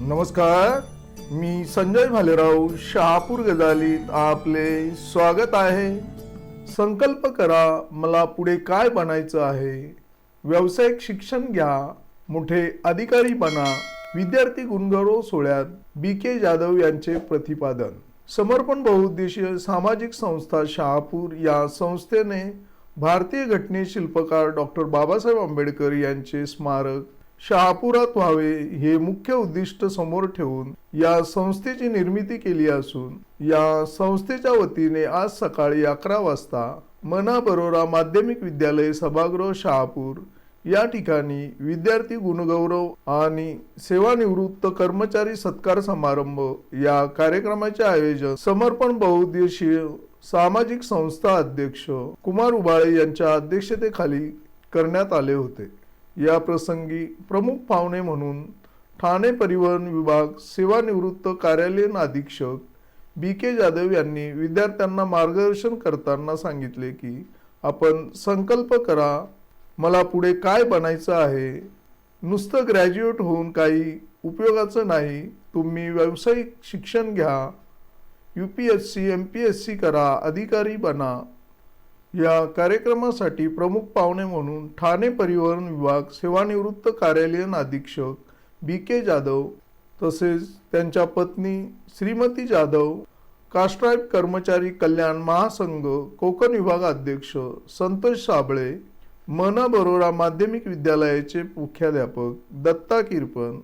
नमस्कार मी संजय भालेराव शहापूर गजालीत आपले स्वागत आहे. संकल्प करा मला पुढे काय बनायचं आहे. व्यावसायिक शिक्षण घ्या मोठे अधिकारी बना विद्यार्थी गुणगौरव सोहळ्यात बी के जाधव यांचे प्रतिपादन. समर्पण बहुउद्देशीय सामाजिक संस्था शहापूर या संस्थेने भारतीय घटने शिल्पकार डॉक्टर बाबासाहेब आंबेडकर यांचे स्मारक शहापुरात व्हावे हे मुख्य उद्दिष्ट समोर ठेवून या संस्थेची निर्मिती केली असून या संस्थेच्या वतीने आज सकाळी अकरा वाजता मना बरोरा माध्यमिक विद्यालय सभागृह शहापूर या ठिकाणी विद्यार्थी गुणगौरव आणि सेवानिवृत्त कर्मचारी सत्कार समारंभ या कार्यक्रमाचे आयोजन समर्पण बहुउद्देशीय सामाजिक संस्था अध्यक्ष कुमार उबाळे यांच्या अध्यक्षतेखाली करण्यात आले होते. या प्रसंगी प्रमुख पाहुणे म्हणून ठाणे परिवहन विभाग सेवानिवृत्त कार्यालयीन अधीक्षक बी के जाधव यांनी विद्यार्थ्यांना मार्गदर्शन करताना सांगितले की आपण संकल्प करा मला पुढे काय बनायचं आहे? नुसतं ग्रॅज्युएट होऊन काही उपयोगाचं नाही तुम्ही व्यावसायिक शिक्षण घ्या. U P S C M P S C करा अधिकारी बना. या कार्यक्रमासाठी प्रमुख पाहुणे म्हणून ठाणे परिवहन विभाग सेवानिवृत्त कार्यालयीन अधीक्षक बी के जाधव तसेच त्यांच्या पत्नी श्रीमती जाधव कास्ट्राईब कर्मचारी कल्याण महासंघ कोकण विभाग अध्यक्ष संतोष साबळे मना बरोरा माध्यमिक विद्यालयाचे मुख्याध्यापक दत्ता किरपन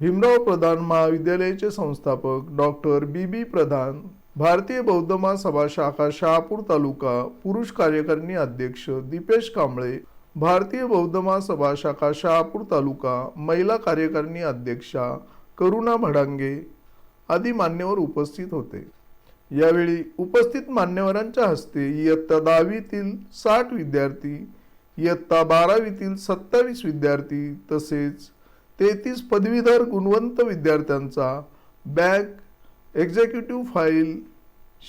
भीमराव प्रधान महाविद्यालयाचे संस्थापक डॉक्टर बी बी प्रधान भारतीय बौद्ध महासभा शाखा शहापूर तालुका पुरुष कार्यकारिणी अध्यक्ष दीपेश कांबळे भारतीय बौद्ध महासभा शाखा शहापूर तालुका महिला कार्यकारिणी अध्यक्षा करुणा भडांगे आदी मान्यवर उपस्थित होते. यावेळी उपस्थित मान्यवरांच्या हस्ते इयत्ता दहावीतील साठ विद्यार्थी इयत्ता बारावीतील सत्तावीस विद्यार्थी तसेच तेहतीस पदवीधर गुणवंत विद्यार्थ्यांचा बॅग एक्झिक्युटिव्ह फाईल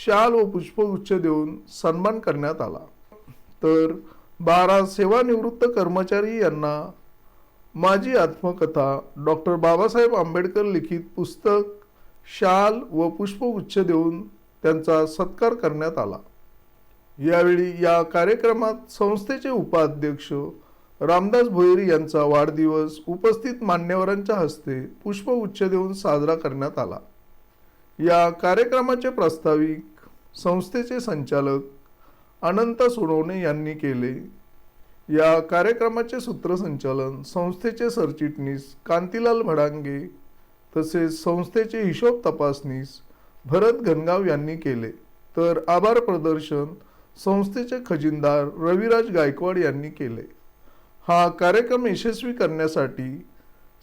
शाल व पुष्पगुच्छ देऊन सन्मान करण्यात आला. तर बारा सेवानिवृत्त कर्मचारी यांना माझी आत्मकथा डॉक्टर बाबासाहेब आंबेडकर लिखित पुस्तक शाल व पुष्पगुच्छ देऊन त्यांचा सत्कार करण्यात आला. यावेळी या कार्यक्रमात संस्थेचे उपाध्यक्ष रामदास भोईर यांचा वाढदिवस उपस्थित मान्यवरांच्या हस्ते पुष्पगुच्छ देऊन साजरा करण्यात आला. या कार्यक्रमाचे प्रास्ताविक संस्थेचे संचालक अनंत सोनवणे यांनी केले. या कार्यक्रमाचे सूत्रसंचालन संस्थेचे सरचिटणीस कांतीलाल भडांगे तसेच संस्थेचे हिशोब तपासनीस भरत घनगाव यांनी केले. तर आभार प्रदर्शन संस्थेचे खजिनदार रविराज गायकवाड यांनी केले. हा कार्यक्रम यशस्वी करण्यासाठी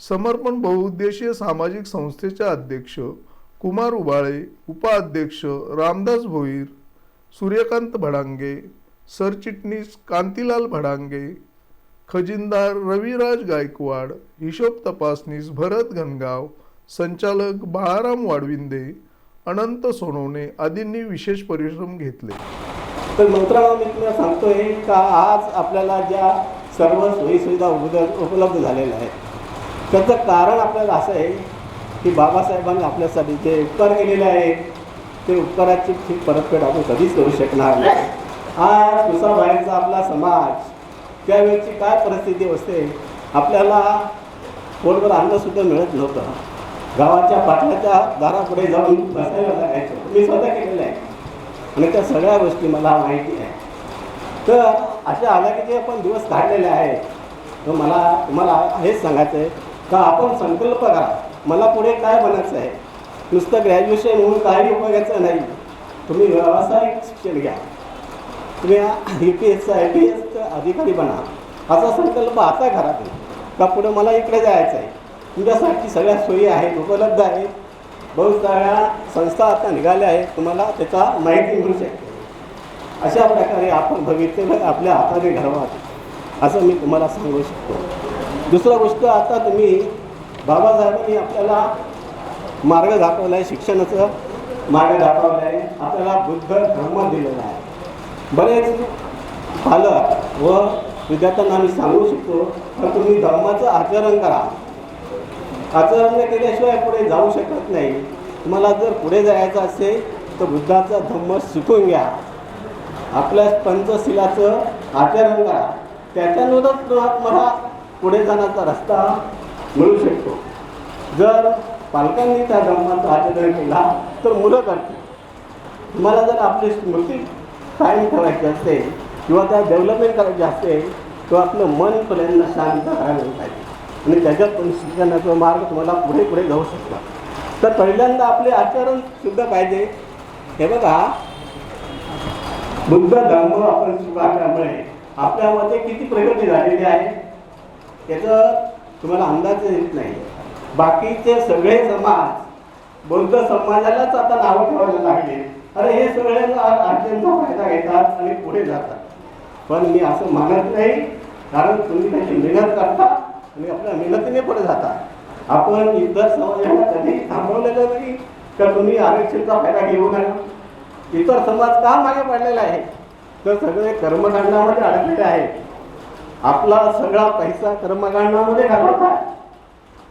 समर्पण बहुउद्देशीय सामाजिक संस्थेचे अध्यक्ष कुमार उबाळे उपाध्यक्ष रामदास भोईर सूर्यकांत भडांगे सरचिटणीस कांतीलाल भडांगे खजिनदार रविराज गायकवाड हिशोब तपासनीस भरत घनगाव संचालक बाळाराम वाडविंदे अनंत सोनवणे आदींनी विशेष परिश्रम घेतले. तर मंत्रालय मी तुम्हाला सांगतोय का आज आपल्याला ज्या सर्व सोयीसुविधा उपलब्ध उपलब्ध झालेल्या आहेत त्याचं कारण आपल्याला असं आहे की बाबासाहेबांनी आपल्यासाठी जे उपकार केलेले आहेत ते उपकाराची ठीक परतफेड आपण कधीच करू शकणार नाही. आज कुसाबाहेरचा आपला समाज त्यावेळेची काय परिस्थिती असते आपल्याला पोटभर अन्नसुद्धा मिळत नव्हतं. गावाच्या पाटल्याच्या दारापुढे जाऊन बसायला लागायचं. मी स्वतः केलेलं आहे. आणि त्या सगळ्या गोष्टी मला माहिती आहे. तर अशा आल्या की जे आपण दिवस काढलेले आहेत. तर मला तुम्हाला हेच सांगायचं आहे का आपण संकल्प करा. मला पुढे काय बनायचं आहे? नुसतं ग्रॅज्युएशन म्हणून काही उपयोगाचं नाही. तुम्ही व्यावसायिक शिक्षण घ्या. तुम्ही यू पी एसचा आय पी एसचा अधिकारी बना. असा संकल्प आता घरात तुम्ही का पुढे मला इकडे जायचं आहे? तुमच्यासाठी सगळ्या सोयी आहेत उपलब्ध आहेत. बहुत साऱ्या संस्था आता निघाल्या आहेत. तुम्हाला त्याचा माहिती मिळू शकते. अशा प्रकारे आपण भविष्य आपल्या हाताने घडवा असं मी तुम्हाला सांगू शकतो. दुसरं गोष्ट आता तुम्ही बाबासाहेबांनी आपल्याला मार्ग दाखवला आहे शिक्षणाचं मार्ग दाखवला आहे. आपल्याला बुद्ध धर्म दिलेला आहे. बरेच पालक व विद्यार्थ्यांना आम्ही सांगू शकतो तर तुम्ही धर्माचं आचरण करा. आचरण न केल्याशिवाय पुढे जाऊ शकत नाही. तुम्हाला जर पुढे जायचं असेल तर बुद्धाचा धम्म शिकून घ्या. आपल्या पंचशिलाचं आचरण करा. त्याच्यानुसार तुम्हाला पुढे जाण्याचा रस्ता मिळू शकतो. जर पालकांनी त्या धर्माचा आचरण केला तर मुलं करतील. तुम्हाला जर आपली स्मृती कायम करायची असेल किंवा त्या डेव्हलपमेंट करायची असेल किंवा आपलं मन पर्यंत शांत करायला पाहिजे. आणि त्याच्यातून शिक्षणाचा मार्ग तुम्हाला पुढे पुढे जाऊ शकता. तर पहिल्यांदा आपले आचरण सुद्धा पाहिजे. हे बघा. बुद्ध धर्म आपण स्वीकारल्यामुळे आपल्यामध्ये किती प्रगती झालेली आहे? त्याचं तुम्हाला अंदाज येत नाही. बाकीचे सगळे समाज बौद्ध समाजालाच आता नावं ठेवायला लागले. अरे हे सगळे अडचणचा फायदा घेतात आणि पुढे जातात. पण मी असं मानत नाही कारण तुम्ही त्याची मेहनत करता आणि आपल्या मेहनतीने पुढे जाता. आपण इतर समाजाला कधी थांबवलेलं नाही तर तुम्ही आरक्षणचा फायदा घेऊ नका? इतर समाज का मागे पडलेला आहे? तर सगळे कर्मकांडामध्ये अडकलेले आहेत. आपला सगळा पैसा कर्मकांडामध्ये आहे.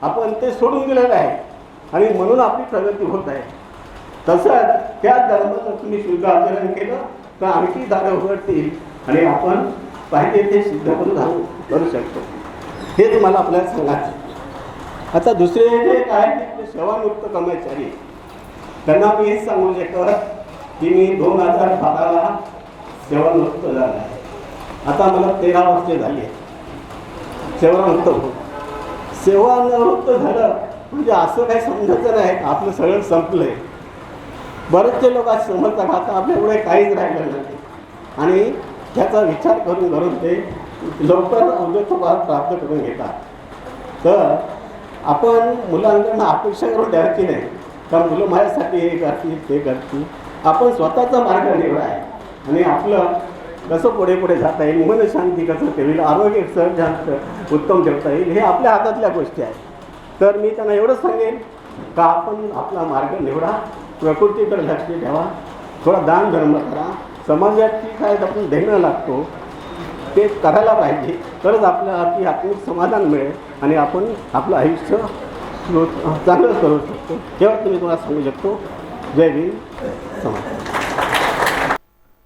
आपण ते सोडून दिलेलं आहे. आणि म्हणून आपली प्रगती होत आहे. तसंच त्या धर्माचं तुम्ही शुद्ध आचरण केलं तर आणखी दारं उघडतील आणि आपण पाहिजे ते सिद्ध करून धावू करू शकतो. हे तुम्हाला आपल्याला सांगायचं आता दुसरे जे काय ते आपले कर्मचारी. त्यांना मी हेच सांगू शकत की मी दोन हजार बाराला सेवामुक्त झाला आहे. आता मला तेरा वर्षे झाली आहे हो सेवानिवृत्त झालं म्हणजे असं काही समजायचं नाही. आपलं सगळं संपलंय. बरेचसे लोक आज समजतात आता आपल्यापुढे काहीच राहिलं नाही. आणि त्याचा विचार करून करून ते लवकर अवगतपणा प्राप्त करून घेतात. तर आपण मुलांकडनं अपेक्षा करून द्यायची नाही. कारण मुलं माझ्यासाठी हे करतील ते करतील. आपण स्वतःचा मार्ग निवडा आहे आणि आपलं कसं पुढे पुढे जाता येईल? मन शांती कसं ठेवील? आरोग्य सर जास्त उत्तम ठेवता येईल? हे आपल्या हातातल्या गोष्टी आहेत. तर मी त्यांना एवढंच सांगेन का आपण आपला मार्ग निवडा प्रकृतीकडे लक्ष ठेवा थोडा दान धर्म करा. समाजाची काय आपण देणं लागतो ते करायला पाहिजे. तरच आपल्याला ती आत्मिक समाधान मिळेल आणि आपण आपलं आयुष्य चांगलं करू शकतो. तेव्हा तुम्ही तुम्हाला सांगू शकतो. जय भीम. समाज